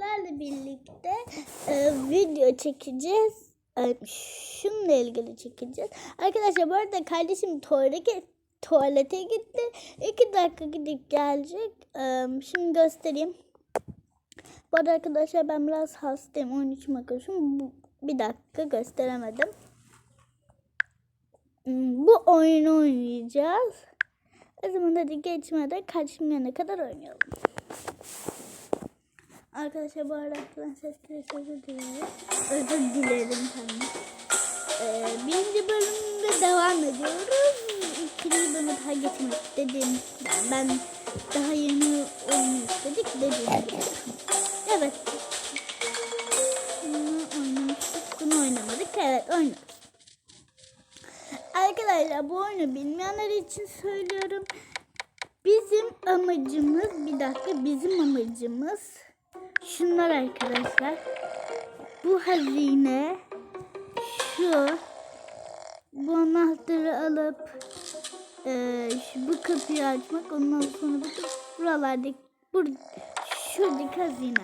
sizlerle birlikte e, video çekeceğiz. E, şununla ilgili çekeceğiz. Arkadaşlar bu arada kardeşim tuvalete, tuvalete gitti. İki dakika gidip gelecek. E, şimdi göstereyim. Bu arada arkadaşlar ben biraz hastayım. Onun için bakıyorum. Bir dakika gösteremedim. Hmm, Bu oyunu oynayacağız. O zaman hadi geçmeden yanına kadar oynayalım. Arkadaşlar bu arada ben ses kiresi özür dilerim. Özür dilerim tabii. Ee, birinci bölümde devam ediyoruz. İkinci bölüme daha istedim. Yani ben daha yeni oyunu istedik gibi. Evet. Bunu oynamıştık. Bunu oynamadık. Evet oynadık. Arkadaşlar bu oyunu bilmeyenler için söylüyorum. Bizim amacımız bir dakika bizim amacımız şunlar arkadaşlar. Bu hazine şu bu anahtarı alıp e, şu, bu kapıyı açmak ondan sonra bu buralardaki bur, şuradaki hazine.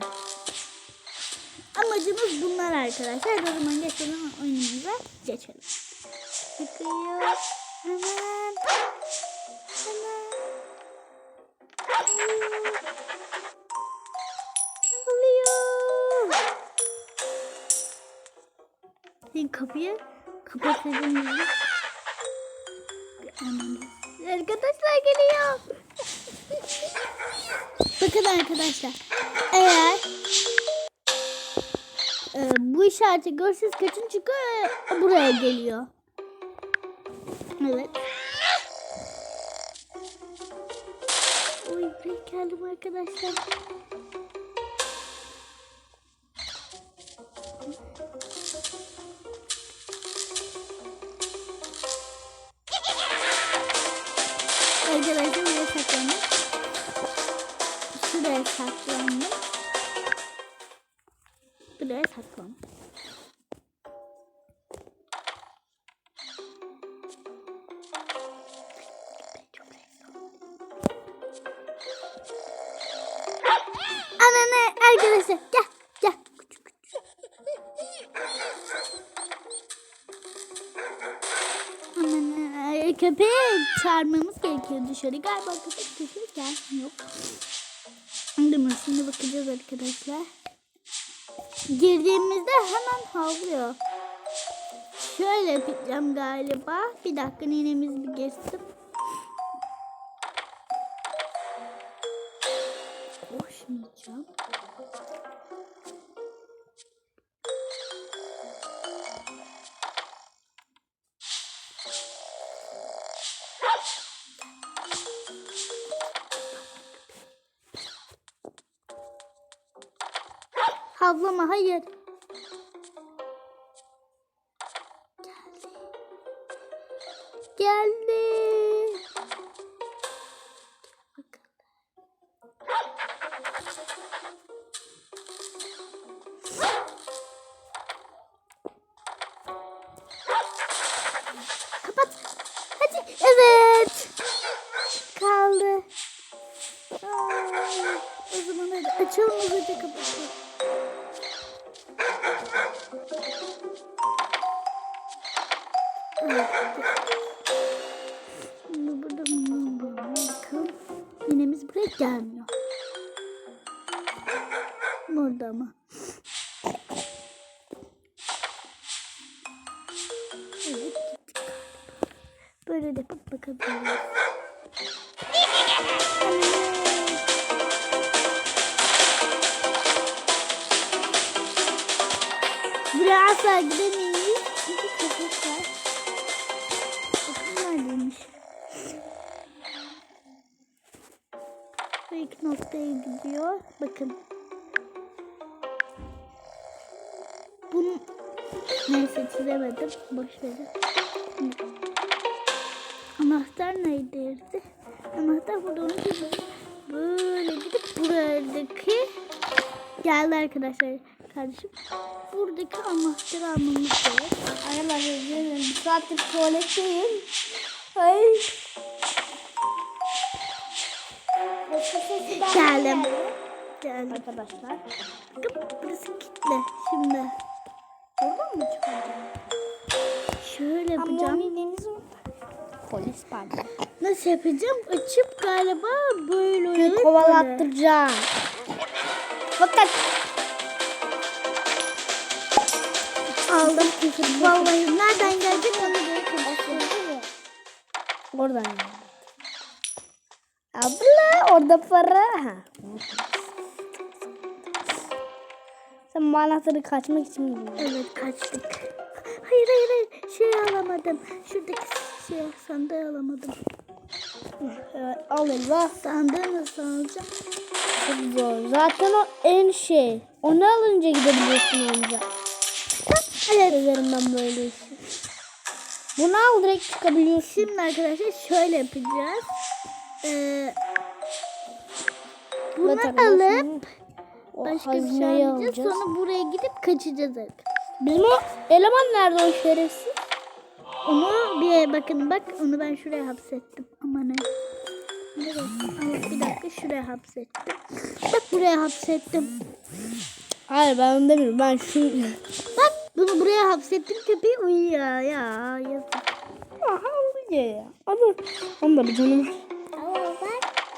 Amacımız bunlar arkadaşlar. O zaman geçelim oyunumuza geçelim. Çıkıyor. Hemen. Hemen. Şimdi kapıyı kapatalım. Arkadaşlar geliyor. Bakın arkadaşlar. Eğer e, bu işareti görürseniz kaçın çünkü e, buraya geliyor. Evet. Oy buraya geldim. Arkadaşlar saklandım. Buraya saklandım. Anne arkadaşlar gel gel. Küçük. Anne köpeği çağırmamız gerekiyor dışarı. Galiba köpek dışarı gelmiyor. Değil? Şimdi bakacağız arkadaşlar. Girdiğimizde hemen havlıyor. Şöyle yapacağım galiba. Bir dakika ninemiz bir geçsin. Koşmayacağım. Havlama hayır. Geldi. Geldi. Kaldı. Ay, o zaman hadi açalım hızlıca kapatalım. Şimdi burada bakın. Yinemiz buraya gelmiyor. Burada ama. Evet gittik. Böyle de bakabiliriz. Asla gidemeyiz. Çünkü köpek var. Bakın neredeymiş. Bu iki noktaya gidiyor. Bakın. Bunu neyse çizemedim. Boş verin. Anahtar neredeydi? Anahtar burada onu çizelim. Böyle gidip buradaki geldi arkadaşlar kardeşim. Buradaki anahtarı almamız gerek. Arkadaşlar üzülürüm. Bir saattir tuvaletteyim. Ay. Geldim. geldi. Geldim. arkadaşlar. Bakın burası kitle. Şimdi Oradan mı çıkacağım? şöyle yapacağım. Polis pardon. Nasıl yapacağım? Açıp galiba böyle kovalattıracağım. Fakat Aldım. Vallahi nereden gelecek onu göre konuşuyorum. oradan geldi. Abla orada para. Ha. Sen bu anahtarı kaçmak için mi? Evet kaçtık. Hayır hayır hayır. Şey alamadım. Şuradaki şey sandığı alamadım. Evet, al Elva. Sandığı nasıl alacağım? Çok zor. Zaten o en şey. Onu alınca gidebiliyorsun anca. Evet. Severim ben böyle işi. Bunu al direkt çıkabiliyorsun. Şimdi arkadaşlar şöyle yapacağız. Ee, bunu alıp o başka bir şey alacağız. Sonra buraya gidip kaçacağız arkadaşlar. Bizim o eleman nerede o şerefsiz? Onu bir bakın bak onu ben şuraya hapsettim. Aman? Aa, bir dakika şuraya hapsettim. Bak buraya hapsettim. Hayır ben onu demiyorum. Ben şu... Bak bunu buraya hapsettim köpeği uyuyor ya. Yazık. Aha uyuyor ya. Ama onun da bir canı var.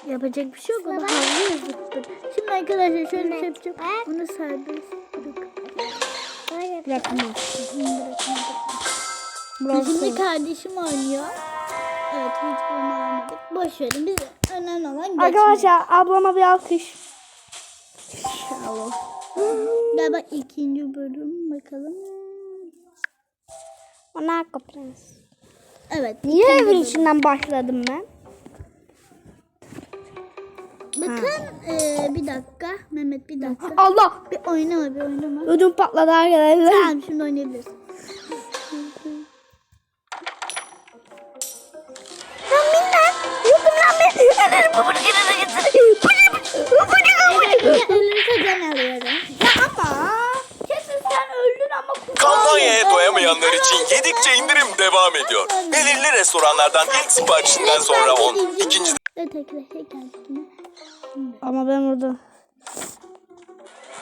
Yapacak bir şey yok. O da havlu yazıktır. Şimdi arkadaşlar şöyle bir şey yapacağım. Bunu serbest bırak. Bırakma. Şimdi kardeşim oynuyor. Evet hiç bunu almadık. Boş verin. Biz önemli olan geçmek. Arkadaşlar ablama bir alkış. İnşallah. Galiba ikinci bölüm bakalım. Ona prens. Evet. Niye evin içinden başladım ben? Bakın eee, bir dakika. Mehmet bir dakika. Allah! Bir oynama bir oynama. Ödüm patladı arkadaşlar. Tamam şimdi oynayabiliriz. Devam ediyor. Belirli restoranlardan ilk siparişinden sonra 10, ikinci. Ama ben burada.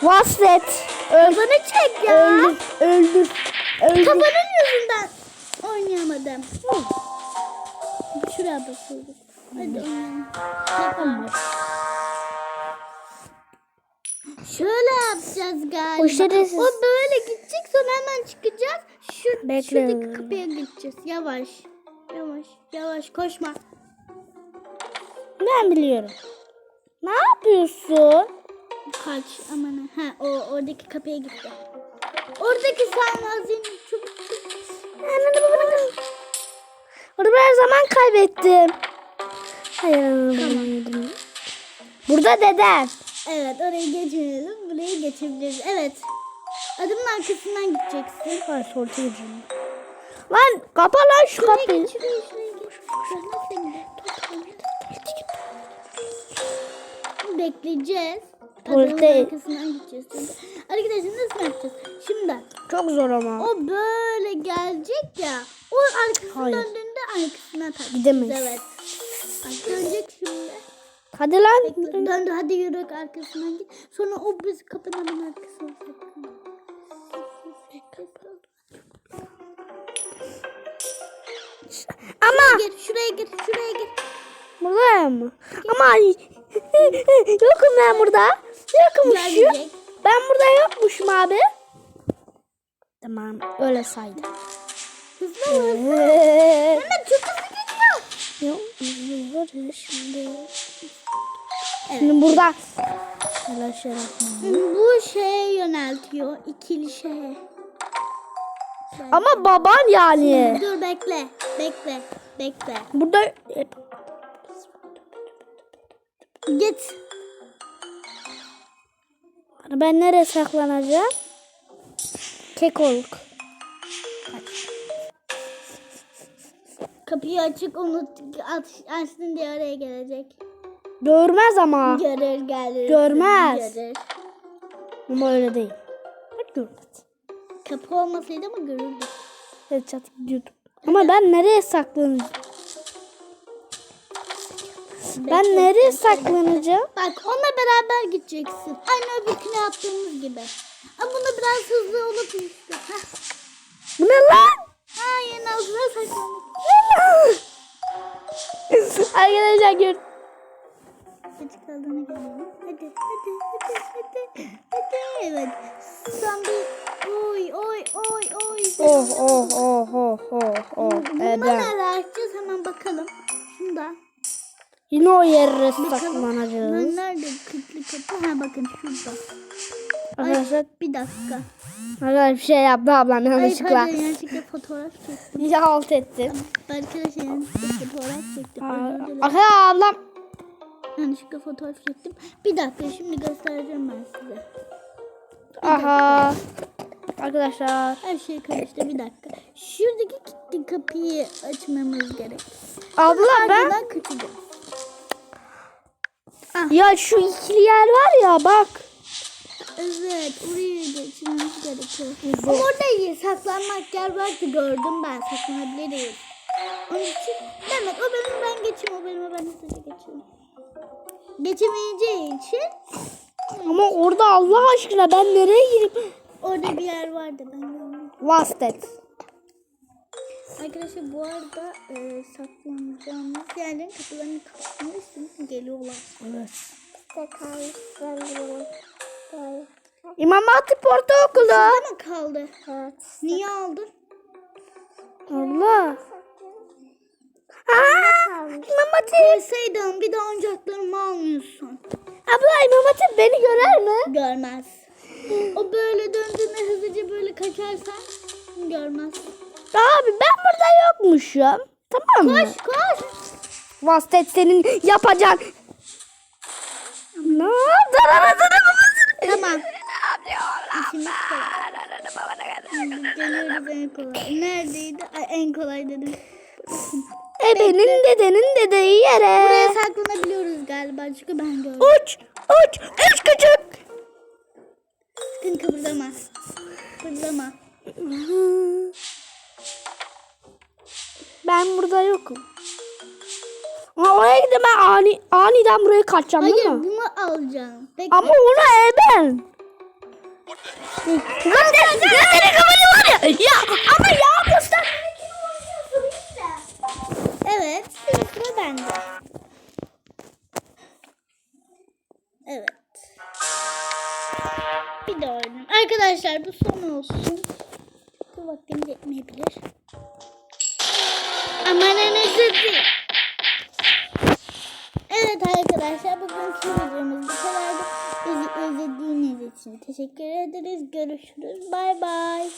Vaslet! Öl Bana çek ya. öldür, öldür, öldür. Kafanın yüzünden oynayamadım. Şuraya basıyorduk. Hadi oynayalım. Yapalım. Şöyle yapacağız galiba. O böyle gidecek sonra hemen çıkacağız. Şu, Bekle. şuradaki kapıya gideceğiz. Yavaş. Yavaş. Yavaş. Koşma. Ben biliyorum. Ne yapıyorsun? Kaç. Aman. Ha o oradaki kapıya gitti. Oradaki sarmazını çok. Orada her zaman kaybettim. Hayır anladım. Burada deden. Evet orayı geçmeyelim. Burayı geçebiliriz. Evet. Adımın arkasından gideceksin. Hayır sortu gireceğim. Lan kapa lan şu kapıyı. Bekleyeceğiz. Adamın Tuvalete- arkasından gideceğiz. Arkadaşlar nasıl yapacağız? Şimdi Çok zor ama. o böyle gelecek ya. O arkasına Hayır. döndüğünde arkasına tak. Gidemeyiz. Evet. Bak dönecek şimdi. Hadi lan. Bekle. Döndü hadi yürü arkasından git. Sonra o biz kapının arkasına saklanıyor. Ama Gir şuraya gir şuraya gir. burada mı? Ama yokum ben burada. Gelecek. Ben burada yokmuşum abi. Tamam öyle saydı. Hızlı. Eee, Mehmet çok hızlı gidiyor. Yok, var ya şimdi. Şimdi burada. Bu şeye yöneltiyor. ikili şeye. Ama baban yani. Dur bekle. Bekle. Bekle. Burada Git. ben nereye saklanacağım? Kekoluk. Kapıyı açık unut. Aç, açtın diye oraya gelecek. Görmez ama. Görür gelir. Görmez. Görür. Ama öyle değil. Bak görmez. Kapı olmasaydı ama görürdü. Evet çatıp gidiyordum. Ama ben nereye saklanacağım? Ben nereye saklanacağım? Bak onunla beraber gideceksin. Aynı öbürküne yaptığımız gibi. Ama bunda biraz hızlı olup. Bu ne lan? Ha yine altına saklandık. Arkadaşlar gör. Görelim. Hadi hadi hadi Bakalım. saklanacağız. Ben nerede kilitli kapı? Ha bakın şurada. Ay, Arkadaşlar, bir dakika. arkadaşlar bir şey yaptı ablam Ay yanlışlıkla. pardon yanlışlıkla fotoğraf çektim. Ya alt ettim. Arkadaşlar yanlışlıkla fotoğraf çektim. Arkadaşlar ablam. Yanlışlıkla fotoğraf çektim. Bir dakika şimdi göstereceğim ben size. Aha. Arkadaşlar. Her şey karıştı bir dakika. Şuradaki kilitli kapıyı açmamız gerek. Abla ben. Ardından Ya şu ikili yer var ya bak. Evet oraya geçmemiz gerekiyor. Ama orada iyi saklanmak yer vardı gördüm ben saklanabiliriz. Onun için Mehmet o benim ben geçeyim o benim ben hızlıca geçeyim. Geçemeyeceği için Ama orada Allah aşkına ben nereye gireyim? orada bir yer vardı ben. Vastet. Arkadaşlar bu arada e, saklanacağımız yerlerin kapılarını kapatmalıyız çünkü geliyorlar. Evet. İmam Hatip Ortaokulu. Sizde mi kaldı? Evet. Niye aldın? Allah. Aa, İmam Hatip. Koysaydın bir de oyuncaklarımı almıyorsun. Abla İmam Hatip beni görer mi? Görmez. O böyle döndüğünde hızlıca böyle kaçarsan görmez. Abi ben burada yokmuşum. Tamam mı? Koş koş. Vastet senin yapacağın. Ne? Tamam. İşimiz kolay. Geliyoruz en kolay. Neredeydi? Ay, en kolay dedim. Ebenin dedenin dediği yere. Buraya saklanabiliyoruz galiba çünkü ben gördüm. Uç uç uç küçük. Sakın kıpırdama. Kıpırdama. Ben burada yokum. Ama oraya gidip ben ani, aniden buraya kaçacağım değil Hayır mi? bunu alacağım. Bekle. Ama onu eben. Zaten zaten kafanı var ya. Ya ama ya göster. Evet. Şimdi sıra bende. Evet. Bir de oynayayım. Arkadaşlar bu son olsun. Bu vaktimiz yetmeyebilir. Aman anasını. Evet arkadaşlar bugünkü videomuz bu kadardı. Bizi izlediğiniz için teşekkür ederiz. Görüşürüz. Bay bay.